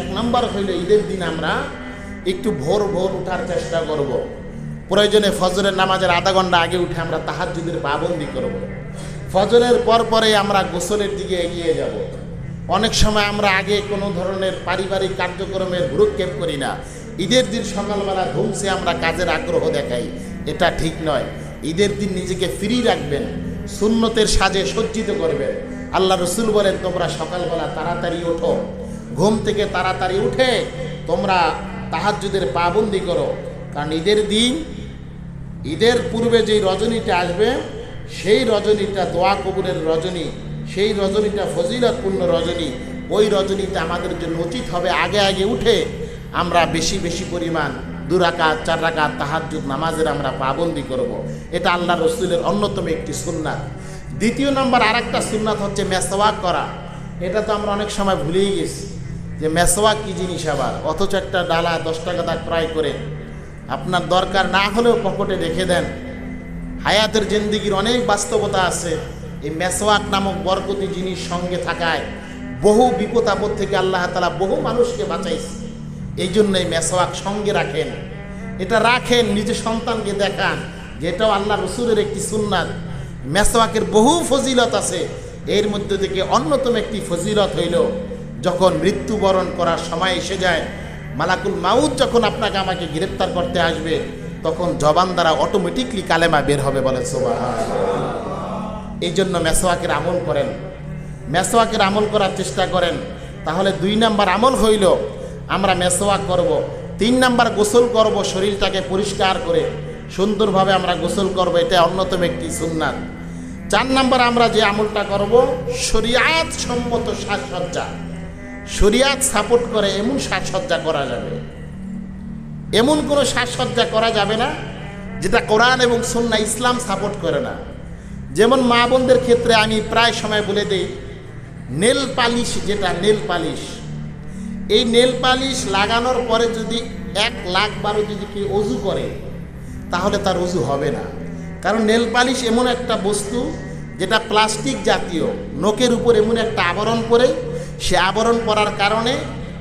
এক নম্বর হইল ঈদের দিন আমরা একটু ভোর ভোর উঠার চেষ্টা করব। প্রয়োজনে ফজরের নামাজের আধা ঘণ্টা আগে উঠে আমরা তাহাজ্জুদের পাবন্দি করব। ফজরের পর পরে আমরা গোসলের দিকে এগিয়ে যাব। অনেক সময় আমরা আগে কোনো ধরনের পারিবারিক কার্যক্রমের ভ্রুক্ষেপ করি না ঈদের দিন সকালবেলা ঘুমছে আমরা কাজের আগ্রহ দেখাই এটা ঠিক নয় ঈদের দিন নিজেকে ফ্রি রাখবেন, সুন্নতের সাজে সজ্জিত করবেন আল্লাহ রসুল বলেন, তোমরা সকালবেলা তাড়াতাড়ি ওঠো ঘুম থেকে তাড়াতাড়ি উঠে তোমরা তাহাজ্জুদের পাবন্দি করো। কারণ ঈদের দিন, ঈদের পূর্বে যেই রজনীটা আসবে, সেই রজনীটা, দোয়া কবুলের রজনী, সেই রজনীটা, ফজিলতপূর্ণ রজনী, ওই রজনীটা আমাদের জন্য উচিত হবে আগে আগে উঠে আমরা বেশি বেশি পরিমাণ দু রাকাত, চার রাকাত তাহাজ্জুদ নামাজের আমরা পাবন্দি করব। এটা আল্লাহ রসুলের অন্যতম একটি সুন্নাত। দ্বিতীয় নম্বর আর একটা সুন্নাত হচ্ছে মেসওয়াক করা। এটা তো আমরা অনেক সময় ভুলেই গেছি। যে মেসওয়াক কী জিনিস আবার? অথচ একটা ডালা দশ টাকা দা ক্রয় করে। আপনার দরকার না হলেও পকেটে রেখে দেন। হায়াতের জিন্দিগির অনেক বাস্তবতা আছে। এই মেসওয়াক নামক বরকতি জিনিস সঙ্গে থাকায় বহু বিপদ আপদ থেকে আল্লাহ তালা বহু মানুষকে বাঁচাইছে। এই জন্য এই মেসওয়াক সঙ্গে রাখেন। এটা রাখেন, নিজের সন্তানকে দেখান যে এটাও আল্লাহ রসুলের একটি সুন্নাত। মেসোয়াকের বহু ফজিলত আছে। এর মধ্যে থেকে অন্যতম একটি ফজিলত হইল যখন মৃত্যুবরণ করার সময় এসে যায়, মালাকুল মাউদ যখন আপনাকে আমাকে গ্রেপ্তার করতে আসবে, তখন জবান দ্বারা অটোমেটিকলি কালেমা বের হবে বলে সোবাহ এই জন্য মেসোয়াকের আমল করেন। মেসোয়াকের আমল করার চেষ্টা করেন। তাহলে দুই নাম্বার আমল হইল, আমরা মেসোয়াক করব। তিন নাম্বার গোসল করব, শরীরটাকে পরিষ্কার করে, সুন্দরভাবে আমরা গোসল করব, এটা অন্যতম একটি সুন্নাত। চার নাম্বার আমরা যে আমলটা করব, শরিয়াত সম্মত সাজসজ্জা। শরিয়াত সাপোর্ট করে, এমন সাজসজ্জা করা যাবে। এমন কোনো সাজসজ্জা করা যাবে না যেটা কোরআন এবং সন্না ইসলাম সাপোর্ট করে না। যেমন মা বোনদের ক্ষেত্রে আমি প্রায় সময় বলে দিই, নেল পালিশ যেটা, নেল পালিশ। এই নেল পালিশ লাগানোর পরে যদি এক লাখ বারো যদি কেউ অজু করে, তাহলে তার অজু হবে না। কারণ নেল পালিশ এমন একটা বস্তু যেটা প্লাস্টিক জাতীয় নোকের উপর এমন একটা আবরণ পরে সে আবরণ পরার কারণে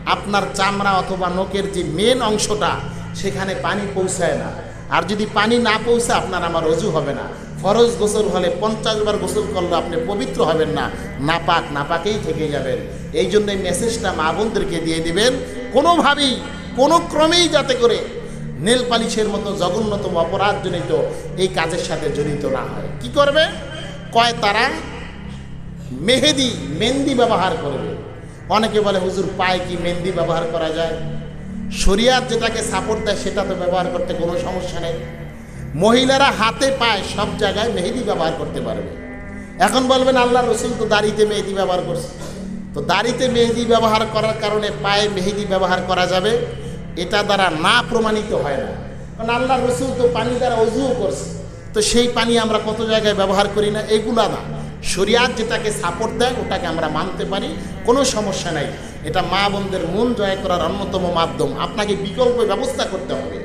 আপনার চামড়া অথবা নোকের যে মেন অংশটা, সেখানে পানি পৌঁছায় না। আর যদি পানি না পৌঁছে আপনার আমার অজু হবে না। ফরজ গোসল হলে পঞ্চাশ বার গোসল করলে আপনি পবিত্র হবেন না। নাপাক নাপাকেই থেকে যাবেন। এই জন্য এই মেসেজটা মা বোনদেরকে দিয়ে দিবেন, কোনোভাবেই, কোনো ক্রমেই যাতে করে নেল পালিশের মতো জঘন্যতম অপরাধজনিত এই কাজের সাথে জড়িত না হয়। কি করবে? কয় তারা মেহেদি, মেহেন্দি ব্যবহার করবে। অনেকে বলে, হুজুর, পায়ে কি মেহেন্দি ব্যবহার করা যায়? শরিয়াত যেটাকে সাপোর্ট দেয়, সেটা তো ব্যবহার করতে কোনো সমস্যা নেই। মহিলারা হাতে পায়ে সব জায়গায় মেহেদি ব্যবহার করতে পারবে। এখন বলবেন আল্লাহ রসুল তো দাড়িতে মেহেদি ব্যবহার করছে। তো দাড়িতে মেহেদি ব্যবহার করার কারণে পায়ে মেহেদি ব্যবহার করা যাবে, এটা দ্বারা না প্রমাণিত হয় না। কারণ আল্লাহ রসুল তো পানি দ্বারা অজুও করছে। তো সেই পানি আমরা কত জায়গায় ব্যবহার করি না? এগুলা না। শরিয়াত যেটাকে সাপোর্ট দেয়, ওটাকে আমরা মানতে পারি, কোনো সমস্যা নাই। এটা মা বোনদের মন জয় করার অন্যতম মাধ্যম। আপনাকে বিকল্প ব্যবস্থা করতে হবে।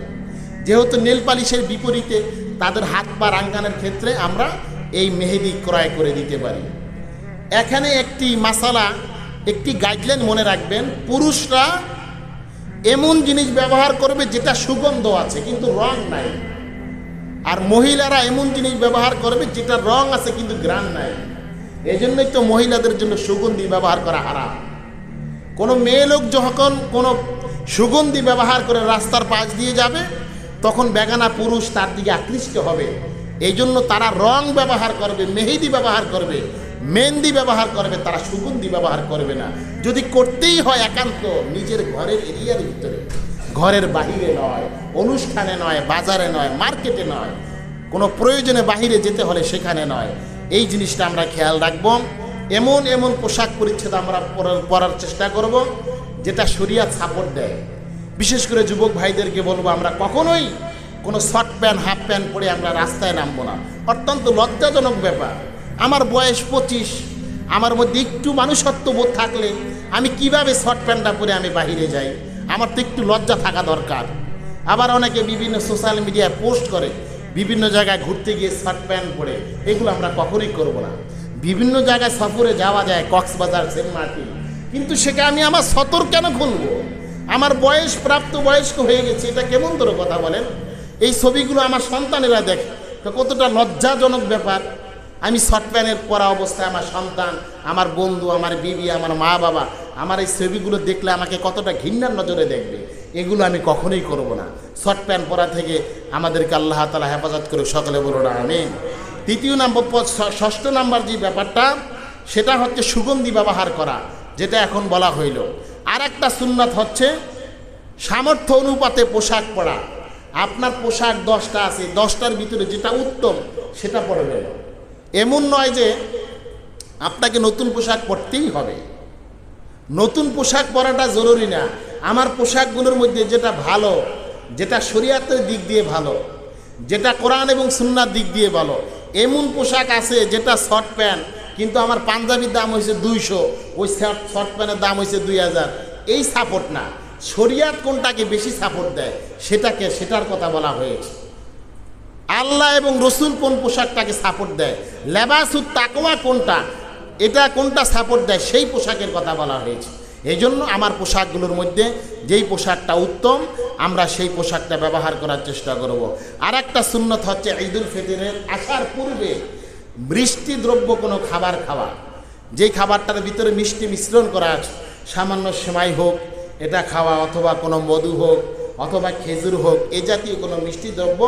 যেহেতু নেল পালিশের বিপরীতে তাদের হাত পা রাঙ্গানের ক্ষেত্রে আমরা এই মেহেদি ক্রয় করে দিতে পারি। এখানে একটি মাসালা, একটি গাইডলাইন মনে রাখবেন, পুরুষরা এমন জিনিস ব্যবহার করবে যেটা সুগন্ধ আছে, কিন্তু রং নাই। আর মহিলারা এমন জিনিস ব্যবহার করবে যেটা রং আছে কিন্তু গ্রান নাই। এই জন্যই তো মহিলাদের জন্য সুগন্ধি ব্যবহার করা হারাম। কোনো মেয়ে লোক যখন কোনো সুগন্ধি ব্যবহার করে রাস্তার পাশ দিয়ে যাবে, তখন বেগানা পুরুষ তার দিকে আকৃষ্ট হবে। এই জন্য তারা রং ব্যবহার করবে, মেহেদি ব্যবহার করবে, মেহেন্দি ব্যবহার করবে, তারা সুগন্ধি ব্যবহার করবে না। যদি করতেই হয় একান্ত নিজের ঘরের এরিয়ার ভিতরে। ঘরের বাহিরে নয়, অনুষ্ঠানে নয়, বাজারে নয়, মার্কেটে নয়, কোনো প্রয়োজনে বাহিরে যেতে হলে সেখানে নয়। এই জিনিসটা আমরা খেয়াল রাখব। এমন এমন পোশাক পরিচ্ছেদ আমরা পরার- চেষ্টা করব, যেটা শরিয়াত সাপোর্ট দেয়। বিশেষ করে যুবক ভাইদেরকে বলব, আমরা কখনোই কোনো শর্ট প্যান্ট, হাফ প্যান্ট পরে আমরা রাস্তায় নামবো না। অত্যন্ত লজ্জাজনক ব্যাপার। আমার বয়স পঁচিশ, আমার মধ্যে একটু মানুষত্ব বোধ থাকলে আমি কীভাবে শর্ট প্যান্টটা পরে আমি বাহিরে যাই? আমার তো একটু লজ্জা থাকা দরকার। আবার অনেকে বিভিন্ন সোশ্যাল মিডিয়ায় পোস্ট করে, বিভিন্ন জায়গায় ঘুরতে গিয়ে শার্ট প্যান্ট পরে। এগুলো আমরা কখনোই করব না। বিভিন্ন জায়গায় সফরে যাওয়া যায়, কক্সবাজার, সেন্ট মার্টিন। কিন্তু সেটা আমি আমার সতর কেন খুলবো? আমার বয়স, প্রাপ্ত বয়স্ক হয়ে গেছে, এটা কেমন ধরে কথা বলেন? এই ছবিগুলো আমার সন্তানেরা দেখে। তো কতটা লজ্জাজনক ব্যাপার। আমি শর্ট প্যান্টের পরা অবস্থায় আমার সন্তান, আমার বন্ধু, আমার বিবি, আমার মা বাবা আমার এই ছবিগুলো দেখলে আমাকে কতটা ঘৃণার নজরে দেখবে? এগুলো আমি কখনোই করব না। শর্ট প্যান্ট পরা থেকে আমাদেরকে আল্লাহ তালা হেফাজত করে সকলে বলো না আমি তৃতীয় নাম্বার ষষ্ঠ নাম্বার যে ব্যাপারটা, সেটা হচ্ছে সুগন্ধি ব্যবহার করা, যেটা এখন বলা হইল। আর একটা সুন্নাত হচ্ছে সামর্থ্য অনুপাতে পোশাক পরা। আপনার পোশাক দশটা আছে, দশটার ভিতরে যেটা উত্তম, সেটা পরবেন এমন নয় যে আপনাকে নতুন পোশাক পরতেই হবে। নতুন পোশাক পরাটা জরুরি না। আমার পোশাকগুলোর মধ্যে যেটা ভালো, যেটা শরীয়তের দিক দিয়ে ভালো, যেটা কোরআন এবং সুন্নার দিক দিয়ে ভালো, এমন পোশাক আছে যেটা শর্ট প্যান্ট, কিন্তু আমার পাঞ্জাবির দাম হয়েছে দুইশো, ওই শর্ট শর্ট প্যান্টের দাম হয়েছে দুই হাজার। এই সাপোর্ট না। শরিয়াত কোনটাকে বেশি সাপোর্ট দেয়, সেটাকে, সেটার কথা বলা হয়েছে। আল্লাহ এবং রসুল কোন পোশাকটাকে সাপোর্ট দেয়? লেবাসুত তাকোয়া কোনটা? এটা কোনটা সাপোর্ট দেয় সেই পোশাকের কথা বলা হয়েছে। এই জন্য আমার পোশাকগুলোর মধ্যে যেই পোশাকটা উত্তম, আমরা সেই পোশাকটা ব্যবহার করার চেষ্টা করব। আর একটা সুন্নত হচ্ছে ঈদুল ফিতরের আসার পূর্বে বৃষ্টি দ্রব্য কোনো খাবার খাওয়া। যেই খাবারটার ভিতরে মিষ্টি মিশ্রণ করা আছে, সামান্য সেমাই হোক, এটা খাওয়া অথবা কোনো মধু হোক, অথবা খেজুর হোক, এ জাতীয় কোনো মিষ্টি দ্রব্য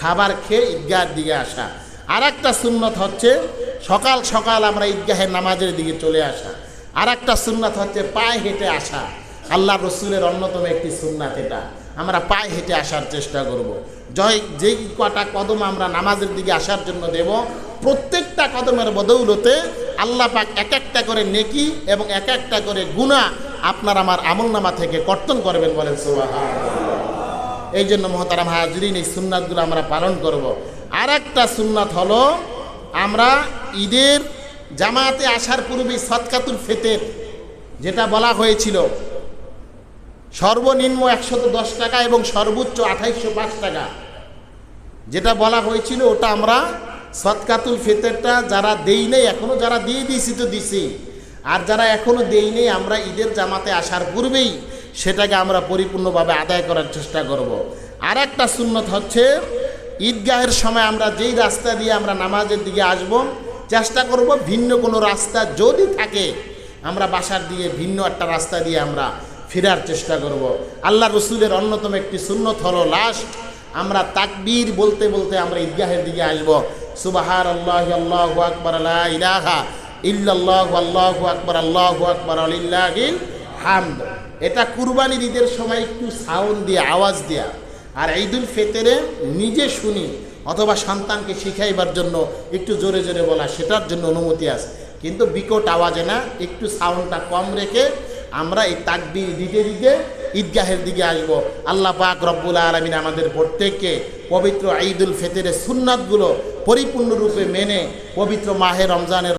খাবার খেয়ে ঈদগাহের দিকে আসা। আর একটা সুন্নত হচ্ছে সকাল সকাল আমরা ঈদগাহের নামাজের দিকে চলে আসা আর একটা সুন্নাত হচ্ছে পায়ে হেঁটে আসা আল্লাহ রসুলের অন্যতম একটি সুন্নাত এটা আমরা পায়ে হেঁটে আসার চেষ্টা করব। জয়, যেই কটা কদম আমরা নামাজের দিকে আসার জন্য দেব, প্রত্যেকটা কদমের বদৌলতে আল্লাহ পাক এক একটা করে নেকি এবং এক একটা করে গুণা আপনার আমার আমলনামা থেকে কর্তন করবেন বলেন সোহা এই জন্য মহতারাম হাজরিন, এই সুন্নাতগুলো আমরা পালন করব। আর একটা সুন্নাত হলো আমরা ঈদের জামাতে আসার পূর্বে সৎকাতুল ফেতের, যেটা বলা হয়েছিল। সর্বনিম্ন একশত দশ টাকা এবং সর্বোচ্চ আঠাইশশো পাঁচ টাকা। যেটা বলা হয়েছিল, ওটা আমরা সৎকাতুল ফেতেরটা যারা দেই নেই এখনও যারা দিয়ে দিয়েছি তো দিছি। আর যারা এখনও দেই নেই, আমরা ঈদের জামাতে আসার পূর্বেই সেটাকে আমরা পরিপূর্ণভাবে আদায় করার চেষ্টা করব। আর একটা সুন্নত হচ্ছে ঈদগাহের সময় আমরা যেই রাস্তা দিয়ে আমরা নামাজের দিকে আসব, চেষ্টা করব ভিন্ন কোনো রাস্তা যদি থাকে, আমরা বাসার দিয়ে ভিন্ন একটা রাস্তা দিয়ে আমরা ফেরার চেষ্টা করব। আল্লাহ রসুলের অন্যতম একটি সুন্নত হলো লাস্ট, আমরা তাকবীর বলতে বলতে আমরা ঈদগাহের দিকে আসব। সুবাহার আল্লাহ আল্লাহ আকবর আল্লাহ ইল্লাল্লাহু, আল্লাহু আকবার আল্লাহু আকবার, আলিল্লাহিল হামদ। এটা কুরবানির ঈদের সময় একটু সাউন্ড দিয়ে, আওয়াজ দেয়া। আর ঈদুল ফেতেরে নিজে শুনি অথবা সন্তানকে শিখাইবার জন্য একটু জোরে জোরে বলা, সেটার জন্য অনুমতি আছে। কিন্তু বিকট আওয়াজে না একটু সাউন্ডটা কম রেখে আমরা এই তাকবির দিতে দিতে ঈদগাহের দিকে আসব। আল্লাহ পাক রব্বুল আলমিন আমাদের প্রত্যেককে পবিত্র ঈদুল ফেতেরের সুন্নাতগুলো পরিপূর্ণরূপে মেনে পবিত্র মাহে রমজানের